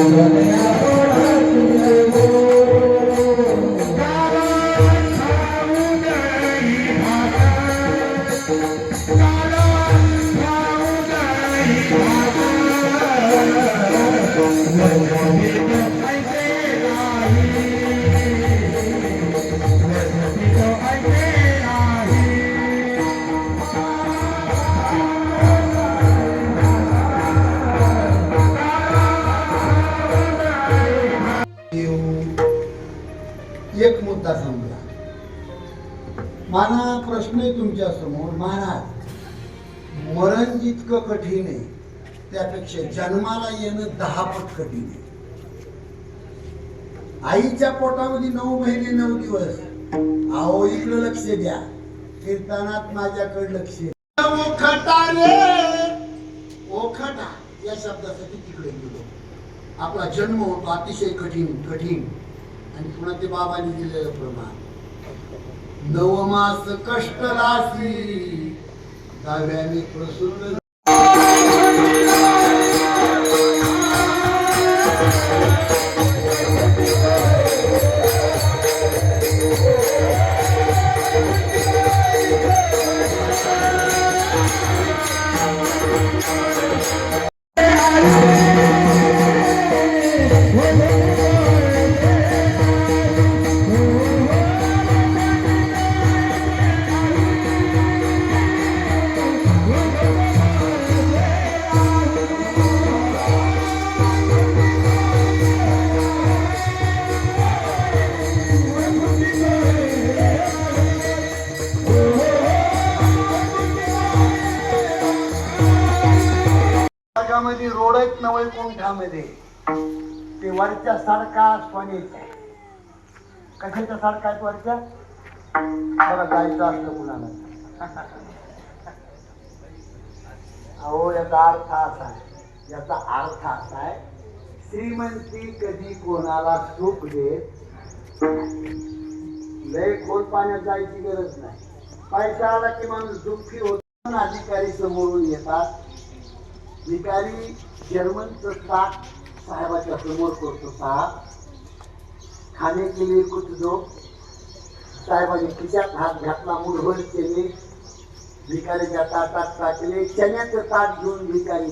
Música एक मुद्दा समजा माना प्रश्न आहे तुमच्यासमोर माना मरण जितकं कठीण आहे त्यापेक्षा जन्माला येणं दहा पट कठीण आहे. आईच्या पोटामध्ये नऊ महिने नऊ दिवस. अहो इकडं लक्ष द्या. कीर्तनात माझ्याकडे लक्ष. ओखटा रे! ओखटा या शब्दासाठी तिकडे गेलो आपला जन्म होतो अतिशय कठीण कठीण. आणि पुन्हा ते बाबांनी दिलेलं प्रमाण. नवमास कष्ट राशी दहाव्याने प्रसूत जगामध्ये रोड आहेत नवय कोंठामध्ये ते वरच्या सारखा सोन्याचा आहे कशाच्या सारखा आहेत वरच्या? बघा जायचं असतं कुणाला. अहो याचा अर्थ असा आहे. याचा अर्थ असा आहे श्रीमंती कधी कोणाला सुख देत लय खोल पाण्यात जायची गरज नाही. पैसा आला की माणूस दुःखी होतो अधिकारी समोरून येतात. भिकारी जर्मनचं ताक साहेबाच्या समोर करतो साहेब. खाणे केले लिए कुछ दो साहेबांनी खिशात हात घातला मुठभर केले. भिकारीच्या ताटात टाकले चण्याचं ताट घेऊन भिकारी